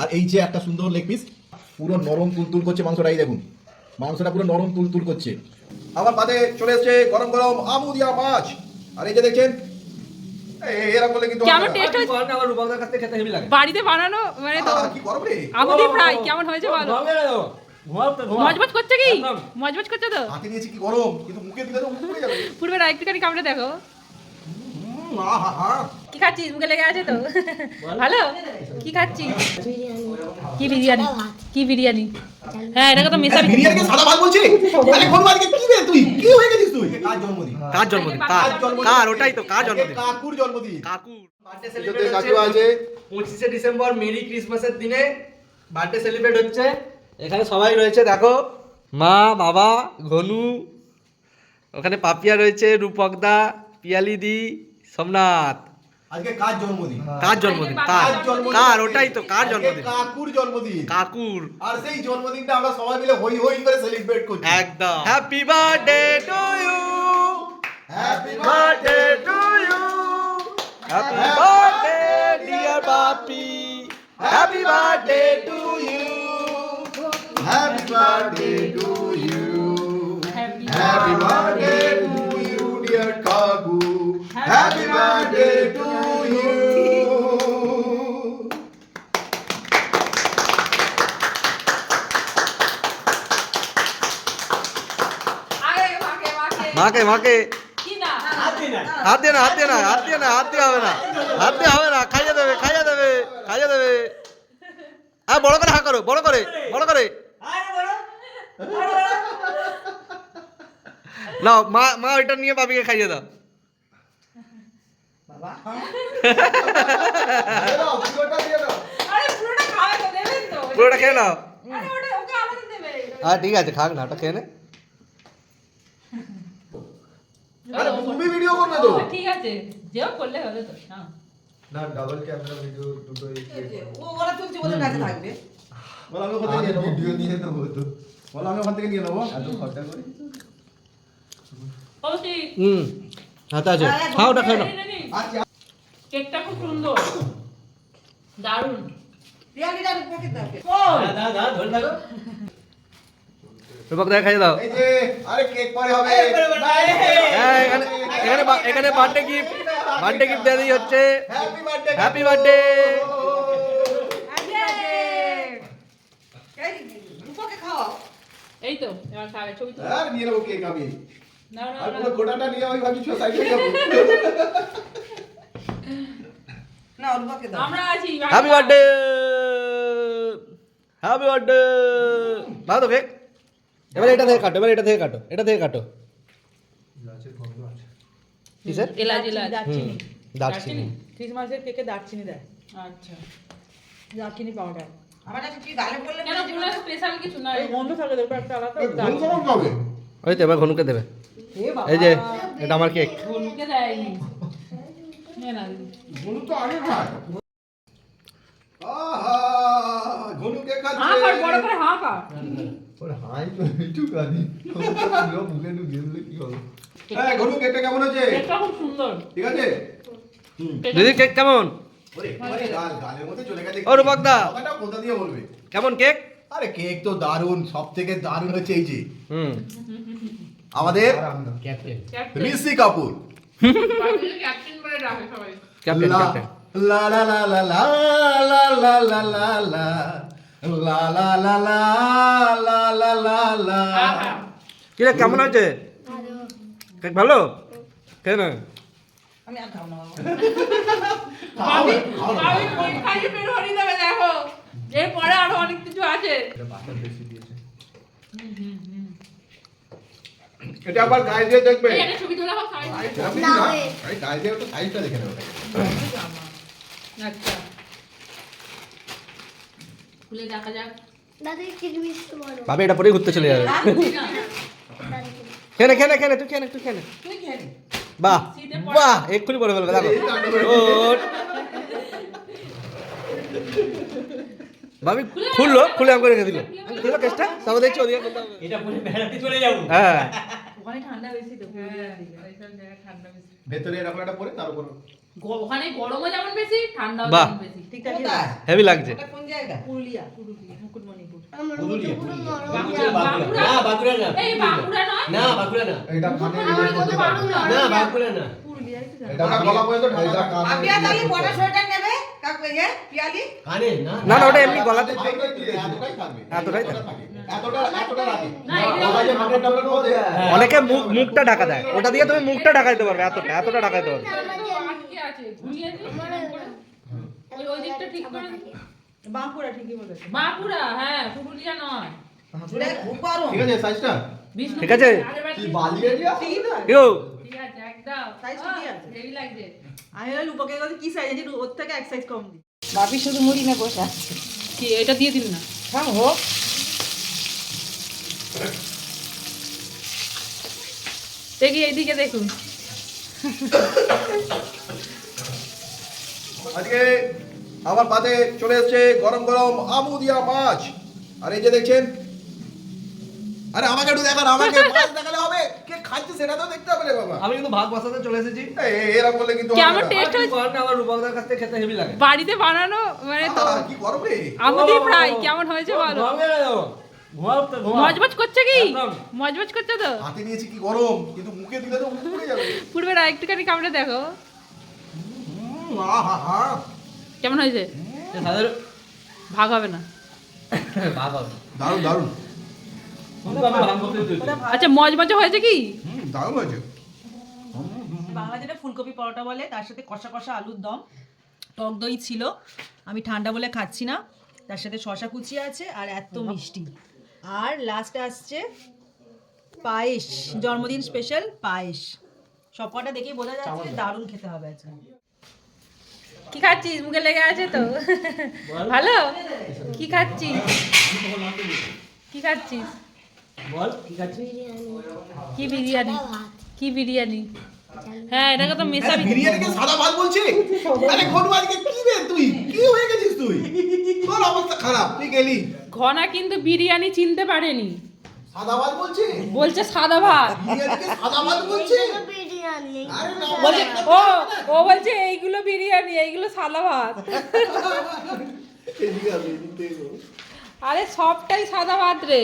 আর এই যে একটা সুন্দর লেগ পিস পুরো নরম তুলতুল করছে মাংসটা এই দেখুন। মাংসটা পুরো নরম তুলতুল করছে। আমার পাতে চলে এসেছে গরম গরম আমুদিয়া মাছ। আর এই যে দেখছেন এরকম করলে কিন্তু কেমন টেস্ট হয়েছে কাছ খেতে লাগে। বাড়িতে বানানো মানে তো কি গরম রে। আমুদি ফ্রাই কেমন হয়েছে বলো? করছে কি? করছে তো? হাতে নিয়েছি কি গরম কিন্তু মুখে দিলে তো মুখ যাবে। পূর্বে না কামড়ে দেখো। কি খাচ্ছিস? মুখে লেগে আছে তো? ভালো? কি খাচ্ছিস? কি বিরিয়ানি? কি বিরিয়ানি? হ্যাঁ এটাকে তো মেশাবি। বিরিয়ানিকে সাদা ভাত বলছি আরে কোন মালিকে কি রে তুই? কি হয়ে গেছিস তুই? কার জন্মদিন? কার জন্মদিন? কার কার? ওটাই তো কার জন্মদিন? কাকুর জন্মদিন। কাকুর। বার্থডে সেলিব্রেট কাকু আছে। হচ্ছে পঁচিশে ডিসেম্বর মেরি ক্রিসমাসের দিনে বার্থডে সেলিব্রেট হচ্ছে। এখানে সবাই রয়েছে দেখো। মা বাবা ঘনু ওখানে পাপিয়া রয়েছে রূপকদা পিয়ালিদি সোমনাথ। আজকে কার জন্মদিন? কার জন্মদিন? কার কার? জন্মদিন? কার? ওটাই তো কার আজকে জন্মদিন? কাকুর জন্মদিন। কাকুর। আর সেই জন্মদিনটা আমরা সবাই মিলে হই হই করে সেলিব্রেট করছি। একদম। Happy birthday to you happy birthday to you happy birthday dear Papi happy birthday to you happy birthday to you happy মাকে মাকে কি না হাত দিয়ে না হাত দিয়ে না হাত দিয়ে না হাত দিয়ে হবে না। হাত দিয়ে হবে না খাইয়ে দেবে খাইয়ে দেবে খাইয়ে দেবে। হ্যাঁ বড় করে হা করো বড় করে বড় করে। নাও মা মা ওইটা নিয়ে বাবিকে খাইয়ে দাও। আরে পুরোটা খেয়ে নাও। হ্যাঁ ঠিক আছে খাক না ওটা খেয়ে নে। আরে তুমি ভিডিও করবে তো। ঠিক আছে। যেও করলে হবে তো হ্যাঁ না ডাবল ক্যামেরা ভিডিও দুটো ও ওরা চলছে ওদের কাছে থাকবে। বল আমি ওখান থেকে ভিডিও নিয়ে নেব। তো। বল আমি ওখান থেকে নিয়ে নেব। এত খরচা করে। অবশ্যই হুম হাতে আছে। খাও ওটা খাও না আচ্ছা। কেকটা খুব সুন্দর। দারুণ। রিয়ালিটার পক্ষে থাকবে দাদা দাদা ধরে থাকো। রূপক দেখা খাইয়ে দাও। আরে কেক হবে। হ্যাঁ এখানে এখানে এখানে বার্থডে গিফট বার্থডে গিফট দিই হচ্ছে। হ্যাপি বার্থডে হ্যাপি বার্থডে এই তো এবার খাবে ছবি তো আর নিয়ে নেব কেক আমি। না না আর পুরো গোটাটা নিয়ে আমি ভাবছি সাইডে যাব না রূপকে দাও। আমরা আছি হ্যাপি বার্থডে হ্যাপি বার্থডে ভালো তো কেক। এবার এটা থেকে কাটো এবার এটা থেকে কাটো এটা থেকে কাটো। কি স্যার এলাচ এলাচ হুম দারচিনি। ক্রিসমাসের কেকে দারচিনি দেয়। আচ্ছা। দারচিনি পাউডার আমার কাছে কি গালে বললে কেন পুরো স্পেশাল কিছু না এই গন্ধ থাকে দেখো একটা আলাদা কোন দারচিনি। ওই তো এবার ঘনুকে দেবে। এই যে এটা আমার কেক। মুখে দেয়নি। নে না ঘনু তো আগে খায়। আহা ঘনু কে খাচ্ছে। হাঁ বড় কর ওরে হাই তো একটু কানি মুখে ঢুকে দিলে কি হবে হ্যাঁ ঘনু কেকটা কেমন আছে কেকটা খুব সুন্দর ঠিক আছে দিদি কেক কেমন ওরে ওরে গাল গালের মধ্যে চলে গেছে ও রূপকদা। কথাটা কোথা দিয়ে বলবে কেমন কেক আরে কেক তো দারুণ সব থেকে দারুণ হচ্ছে এই যে হুম আমাদের ক্যাপ্টেন ঋষি কাপুর ক্যাপ্টেন বলে রাখে সবাই ক্যাপ্টেন লা ক্যাপ্টেন লা লা লা লা লা লা লা লা লা লা লা লা লা লা লা লা। লা লা কি রে কেমন আছে? ভালো? কেন? আমি আর খাও না ভাবি পরীক্ষায় বের হয়ে যাবে দেখো। এরপরে আরও অনেক কিছু আছে। এটা আবার গায়ে দিয়ে দেখবে। একটা ছবি তোলা হোক কিছু না। আরে গায়ে দিয়ে একটু সাইজটা দেখে নেবে। আচ্ছা। খুলে দেখা যাক। ভাবে এটা পরেই ঘুরতে চলে যাবে। খেলে খেলে খেলে তুই খেলে তুই খেলে বাহ বাহ এক্ষুনি পরে ফেলবে দেখো। বাবি খুললো খুলে আমি করে রেখে দিল। খুললো কেসটা তারপর দেখছি ওদিকে হ্যাঁ। ওখানে ঠান্ডা বেশি তো হ্যাঁ ঠান্ডা বেশি। ভেতরে এরকম একটা পরে তার উপর? ওখানে গরমও যেমন বেশি ঠান্ডাও যেমন বেশি। ঠিকঠাক কোথায়? হেভি লাগছে। কোন জায়গা? পুরুলিয়া পুরুলিয়া মুকুটমণিপুর। আমার মুখে পুরো নরম বাঁকুড়া। না বাঁকুড়া না এই বাঁকুড়া নয়? না বাঁকুড়া না। এটা বাঁকুড়া। না বাঁকুড়া না। পুরুলিয়ায় এটা গলা পর্যন্ত ঢাকা আপিয়া তাহলে বড় সোয়েটার নেবে? কাকু ইয়ে পিয়ালি? কানে না না। না ওটা এমনি গলাতে এতটাই থাকবে এতটাই থাকে এতটা এতটা রাখে না, এটা- ওটা যে মাঠের অনেকে মুখ মুখটা ঢাকা দেয়। ওটা দিয়ে তুমি মুখটা ঢাকা দিতে পারবে এতটা এতটা ঢাকা দিতে পারবে। ঠিক বাঁকুড়া ঠিকই বলেছে বাঁকুড়া হ্যাঁ পুরুলিয়া নয় পুরা খুব গরম ঠিক আছে। সাইজটা ঠিক। কেউ বাপি শুধু মুড়ি নিয়ে বসে আছে কি এটা দিয়ে দিন না। হ্যাঁ হোক। দেখি এইদিকে দেখুন। আজকে আমার পাতে চলে এসেছে গরম গরম আমু দিয়া মাছ। আর এই যে দেখছেন আরে আমাকে একটু দেখান আমাকে মাছ দেখালে হবে। কে খাচ্ছে সেটা তো দেখতে হবে রে বাবা। আমি কিন্তু ভাগ বসাতে চলে এসেছি। এরকম বললে কিন্তু হবে কেমন টেস্ট কি হয়েছে? করার আমার রূপকদার কাছ খেতে হেভি লাগে। বাড়িতে বানানো? মানে তো কি গরম রে। আমুদি ফ্রাই কেমন হয়েছে বলো? মজমজ করছে কি। মজমজ করছে তো? হাতে নিয়েছি কি গরম? কিন্তু মুখে দিলে তো মুখ পুড়ে যাবে। পূর্বে না একটুখানি কামড়ে দেখো। উম, আহা হা কেমন হয়েছে? ভাগ হবে না। ভাগ হবে। দারুণ দারুণ। আচ্ছা মজমজে হয়েছে কি? হুম, দারুণ হয়েছে। বাংলা যেটা ফুলকপি পরোটা বলে তার সাথে কষা কষা আলুর দম। টক দই ছিল। আমি ঠান্ডা বলে খাচ্ছি না। তার সাথে শশা কুচি আছে আর এত মিষ্টি। আর লাস্টে আসছে পায়েস জন্মদিন স্পেশাল পায়েস। সব কটা দেখেই বোঝা যাচ্ছে দারুণ খেতে হবে আজকে। কি খাচ্ছিস? মুখে লেগে আছে তো? ভালো? কি খাচ্ছিস? কি খাচ্ছিস? বল কি খাচ্ছিস? কি বিরিয়ানি? কি বিরিয়ানি? হ্যাঁ এটাকে তো মেশাবি। বিরিয়ানিকে সাদা ভাত বলছে? আরে ঘটু আজকে কি রে তুই? কি হয়ে গেছিস তুই? তোর অবস্থা খারাপ। তুই গেলি। ঘনা কিন্তু বিরিয়ানি চিনতে পারেনি। সাদা ভাত বলছে? বলছে সাদা ভাত বিরিয়ানিকে সাদা ভাত বলছে? বিরিয়ানি আরে না। বলছে ও ও বলছে এইগুলো বিরিয়ানি এইগুলো সাদা ভাত আরে সবটাই সাদা ভাত রে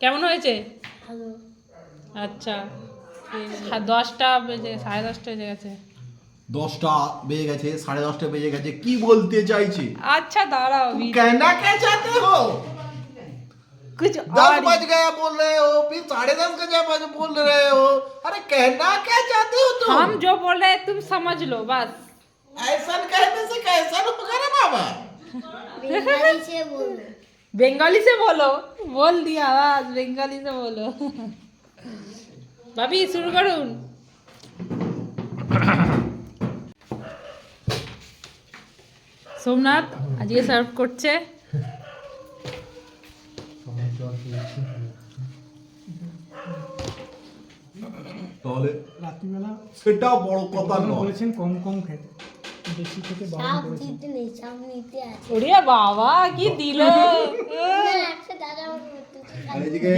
কেমন হয়েছে? আচ্ছা। দশটা বেজে সাড়ে দশটা বেজে গেছে। দশটা বেজে গেছে সাড়ে দশটা বেজে গেছে কি বলতে চাইছে আচ্ছা দাঁড়াও तुम कहना क्या चाहते हो कुछ दस और बज गया बोल रहे हो फिर साढ़े दस बजे बज बोल रहे हो अरे कहना क्या चाहते हो तुम हम जो बोल रहे हैं तुम समझ लो बस ऐसा कहने से कैसा होगा रे बाबा বেঙ্গালি সে বলবো बंगाली से बोलो बोल दिया आवाज बंगाली से बोलो ভাবি শুরু করুন সোমনাথ আজকে সার্ভ করছে। তাহলে সেটা বড় কথা নয়। বলেছেন কম কম খেতে। বেশি বারণ করেছেন। ওরে বাবা কি দিল? এদিকে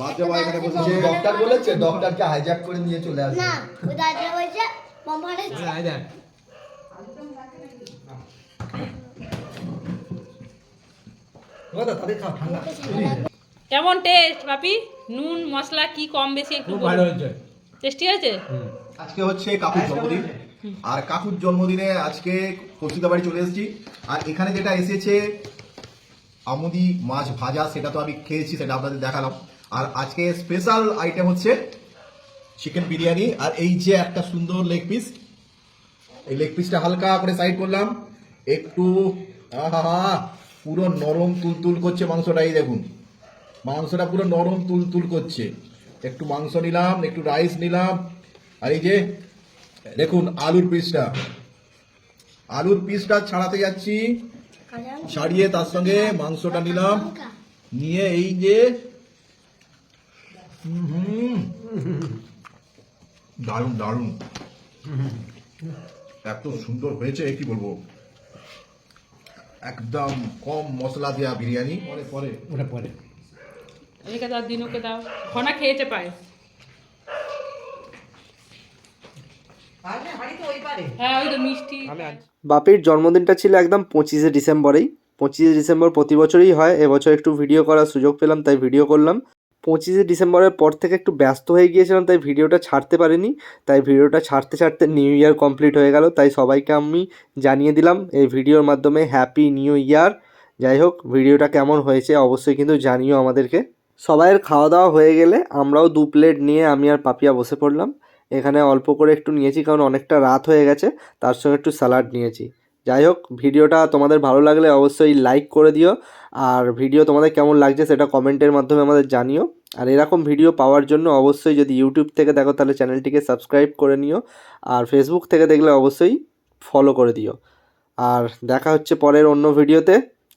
বাচ্চা ভাই এখানে বসেছে ডক্টর বলেছে ডক্টরকে হাইজ্যাক করে নিয়ে চলে আসবে। না ওই দাদা বলছে মামারে আয় দেখ দাদা তাদের খাও ঠান্ডা কেমন টেস্ট বাপি? নুন মশলা কি কম বেশি একটু ভালো হয়েছে। টেস্টি হয়েছে? আজকে হচ্ছে কাকুর জন্মদিন। আর কাকুর জন্মদিনে আজকে কৌশিকা বাড়ি চলে এসেছি। আর এখানে যেটা এসেছে আমুদি মাছ ভাজা সেটা তো আমি খেয়েছি সেটা আপনাদের দেখালাম। আর আজকে স্পেশাল আইটেম হচ্ছে চিকেন বিরিয়ানি। আর এই যে একটা সুন্দর লেগ পিস এই লেগ পিসটা হালকা করে সাইড করলাম। একটু আহা পুরো নরম তুলতুল করছে মাংসটা এই দেখুন। মাংসটা পুরো নরম তুলতুল করছে। একটু মাংস নিলাম, একটু রাইস নিলাম। আর এই যে, দেখুন আলুর পিসটা আলুর পিসটা ছাড়াতে যাচ্ছি। ছাড়িয়ে তার সঙ্গে মাংসটা নিলাম। নিয়ে এই যে দারুণ দারুণ। এত সুন্দর হয়েছে, কি বলব? একদম কম মশলা দেওয়া বিরিয়ানি। পরে পরে। ওটা পরে। এদিকে দাও দিনুকে দাও। খনা খেয়েছে পায়েস আর না হাড়ি তো ওই পারে। হ্যাঁ ওই তো মিষ্টি। বাপির জন্মদিনটা ছিল একদম পঁচিশে ডিসেম্বরেই। পঁচিশে ডিসেম্বর প্রতি বছরই হয়। এবছর একটু ভিডিও করার সুযোগ পেলাম তাই ভিডিও করলাম। পঁচিশে ডিসেম্বরের পর থেকে একটু ব্যস্ত হয়ে গিয়েছিলাম, তাই ভিডিওটা ছাড়তে পারিনি। তাই ভিডিওটা ছাড়তে ছাড়তে নিউ ইয়ার কমপ্লিট হয়ে গেল, তাই সবাইকে আমি জানিয়ে দিলাম এই ভিডিওর মাধ্যমে হ্যাপি নিউ ইয়ার যাই হোক, ভিডিওটা কেমন হয়েছে অবশ্যই কিন্তু জানিও আমাদেরকে। সবাইয়ের খাওয়া দাওয়া হয়ে গেলে আমরাও দু প্লেট নিয়ে আমি আর পাপিয়া বসে পড়লাম। এখানে অল্প করে একটু নিয়েছি, কারণ অনেকটা রাত হয়ে গেছে, তার সঙ্গে একটু স্যালাড নিয়েছি। যাই হোক, ভিডিওটা তোমাদের ভালো লাগলে অবশ্যই লাইক করে দিও। আর ভিডিও তোমাদের কেমন লাগছে সেটা কমেন্টের মাধ্যমে আমাদের জানিও। আর এরকম ভিডিও পাওয়ার জন্য অবশ্যই যদি ইউটিউব থেকে দেখো, তাহলে চ্যানেলটিকে সাবস্ক্রাইব করে নিও। আর ফেসবুক থেকে দেখলে অবশ্যই ফলো করে দিও। আর দেখা হচ্ছে পরের অন্য ভিডিওতে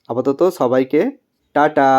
আপাতত সবাইকে টাটা!